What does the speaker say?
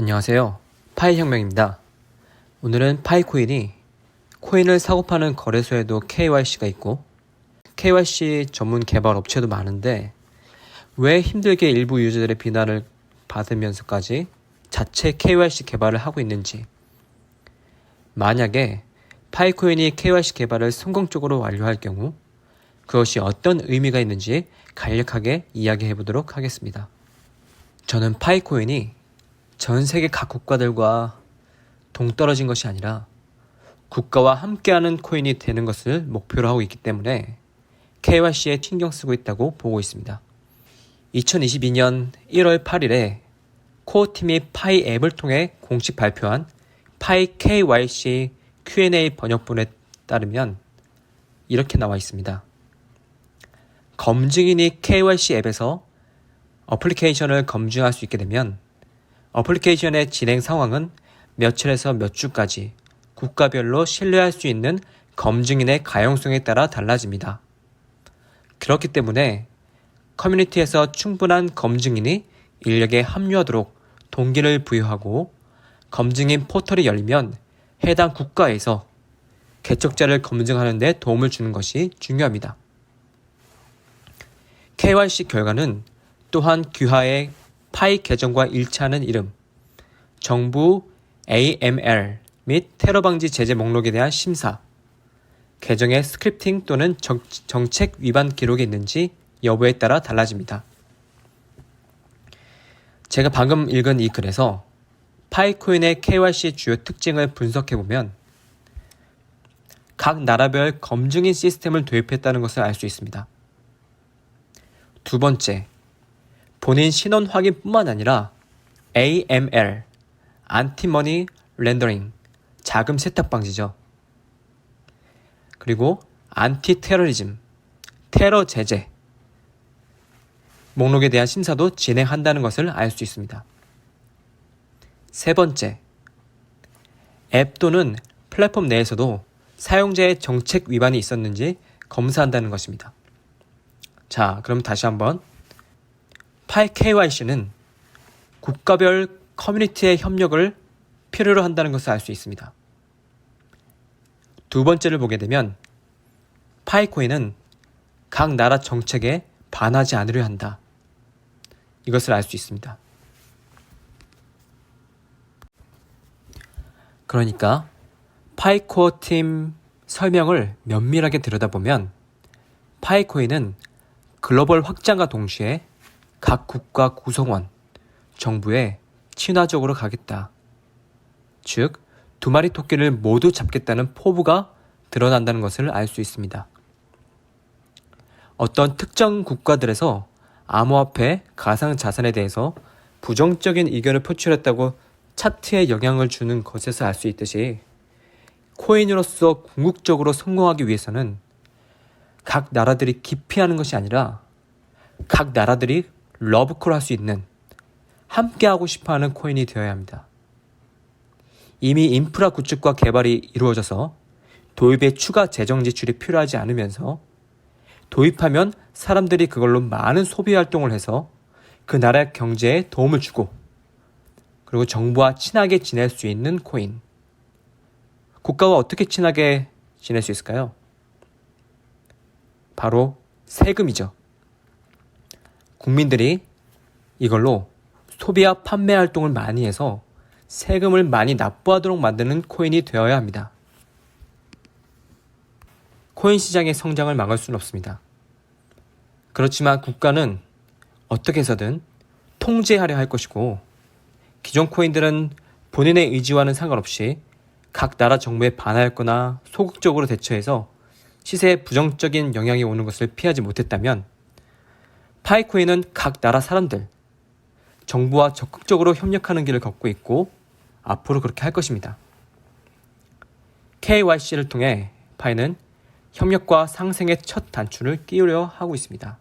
안녕하세요. 파이 혁명입니다. 오늘은 파이 코인이 코인을 사고 파는 거래소에도 KYC가 있고 KYC 전문 개발 업체도 많은데 왜 힘들게 일부 유저들의 비난을 받으면서까지 자체 KYC 개발을 하고 있는지 만약에 파이코인이 KYC 개발을 성공적으로 완료할 경우 그것이 어떤 의미가 있는지 간략하게 이야기해 보도록 하겠습니다. 저는 파이코인이 전 세계 각 국가들과 동떨어진 것이 아니라 국가와 함께하는 코인이 되는 것을 목표로 하고 있기 때문에 KYC에 신경 쓰고 있다고 보고 있습니다. 2022년 1월 8일에 코어 팀이 파이 앱을 통해 공식 발표한 파이 KYC Q&A 번역본에 따르면 이렇게 나와 있습니다. 검증인이 KYC 앱에서 어플리케이션을 검증할 수 있게 되면 어플리케이션의 진행 상황은 며칠에서 몇 주까지 국가별로 신뢰할 수 있는 검증인의 가용성에 따라 달라집니다. 그렇기 때문에 커뮤니티에서 충분한 검증인이 인력에 합류하도록 동기를 부여하고 검증인 포털이 열리면 해당 국가에서 개척자를 검증하는 데 도움을 주는 것이 중요합니다. KYC 결과는 또한 귀하의 파이 계정과 일치하는 이름, 정부 AML 및 테러 방지 제재 목록에 대한 심사, 계정의 스크립팅 또는 정, 정책 위반 기록이 있는지 여부에 따라 달라집니다. 제가 방금 읽은 이 글에서 파이코인의 KYC 주요 특징을 분석해 보면 각 나라별 검증인 시스템을 도입했다는 것을 알 수 있습니다. 두 번째, 본인 신원 확인뿐만 아니라 AML, 안티머니 렌더링, 자금 세탁 방지죠. 그리고 안티 테러리즘, 테러 제재, 목록에 대한 심사도 진행한다는 것을 알 수 있습니다. 세 번째, 앱 또는 플랫폼 내에서도 사용자의 정책 위반이 있었는지 검사한다는 것입니다. 자, 그럼 다시 한번 파이 KYC는 국가별 커뮤니티의 협력을 필요로 한다는 것을 알 수 있습니다. 두 번째를 보게 되면 파이코인은 각 나라 정책에 반하지 않으려 한다. 이것을 알 수 있습니다. 그러니까 파이코어 팀 설명을 면밀하게 들여다보면 파이코인은 글로벌 확장과 동시에 각 국가 구성원, 정부에 친화적으로 가겠다. 즉, 두 마리 토끼를 모두 잡겠다는 포부가 드러난다는 것을 알 수 있습니다. 어떤 특정 국가들에서 암호화폐, 가상 자산에 대해서 부정적인 의견을 표출했다고 차트에 영향을 주는 것에서 알 수 있듯이 코인으로서 궁극적으로 성공하기 위해서는 각 나라들이 기피하는 것이 아니라 각 나라들이 러브콜 할 수 있는 함께 하고 싶어 하는 코인이 되어야 합니다. 이미 인프라 구축과 개발이 이루어져서 도입에 추가 재정 지출이 필요하지 않으면서 도입하면 사람들이 그걸로 많은 소비 활동을 해서 그 나라 경제에 도움을 주고 그리고 정부와 친하게 지낼 수 있는 코인. 국가와 어떻게 친하게 지낼 수 있을까요? 바로 세금이죠. 국민들이 이걸로 소비와 판매 활동을 많이 해서 세금을 많이 납부하도록 만드는 코인이 되어야 합니다. 코인 시장의 성장을 막을 수는 없습니다. 그렇지만 국가는 어떻게 해서든 통제하려 할 것이고 기존 코인들은 본인의 의지와는 상관없이 각 나라 정부에 반하였거나 소극적으로 대처해서 시세에 부정적인 영향이 오는 것을 피하지 못했다면 파이코인은 각 나라 사람들, 정부와 적극적으로 협력하는 길을 걷고 있고 앞으로 그렇게 할 것입니다. KYC를 통해 파이는 협력과 상생의 첫 단추를 끼우려 하고 있습니다.